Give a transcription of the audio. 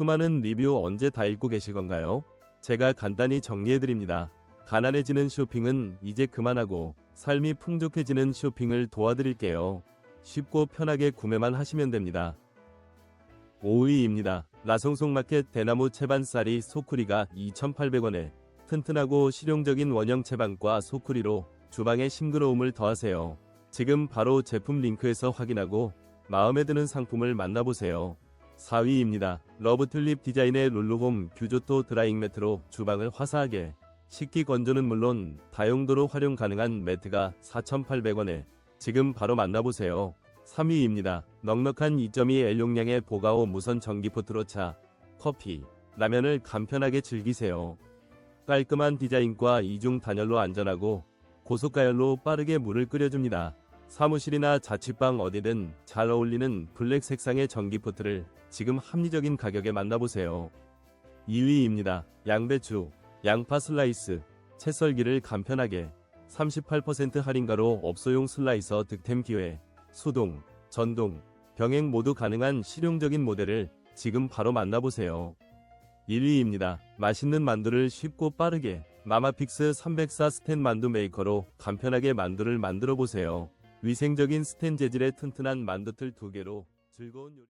수많은 리뷰 언제 다 읽고 계실 건가요? 제가 간단히 정리해드립니다. 가난해지는 쇼핑은 이제 그만하고 삶이 풍족해지는 쇼핑을 도와드릴게요. 쉽고 편하게 구매만 하시면 됩니다. 5위입니다. 라송송마켓 대나무 채반쌀이 소쿠리가 2,800원에 튼튼하고 실용적인 원형 채반과 소쿠리로 주방의 싱그러움을 더하세요. 지금 바로 제품 링크에서 확인하고 마음에 드는 상품을 만나보세요. 4위입니다. 러브튤립 디자인의 룰루홈 규조토 드라잉 매트로 주방을 화사하게 식기 건조는 물론 다용도로 활용 가능한 매트가 4,800원에 지금 바로 만나보세요. 3위입니다. 넉넉한 2.2L 용량의 보가오 무선 전기포트로 차, 커피, 라면을 간편하게 즐기세요. 깔끔한 디자인과 이중 단열로 안전하고 고속가열로 빠르게 물을 끓여줍니다. 사무실이나 자취방 어디든 잘 어울리는 블랙 색상의 전기포트를 지금 합리적인 가격에 만나보세요. 2위입니다. 양배추, 양파 슬라이스, 채썰기를 간편하게 38% 할인가로 업소용 슬라이서 득템 기회, 수동, 전동, 병행 모두 가능한 실용적인 모델을 지금 바로 만나보세요. 1위입니다. 맛있는 만두를 쉽고 빠르게 마마픽스 304 스텐 만두 메이커로 간편하게 만두를 만들어 보세요. 위생적인 스텐 재질의 튼튼한 만두틀 2개로 즐거운 요리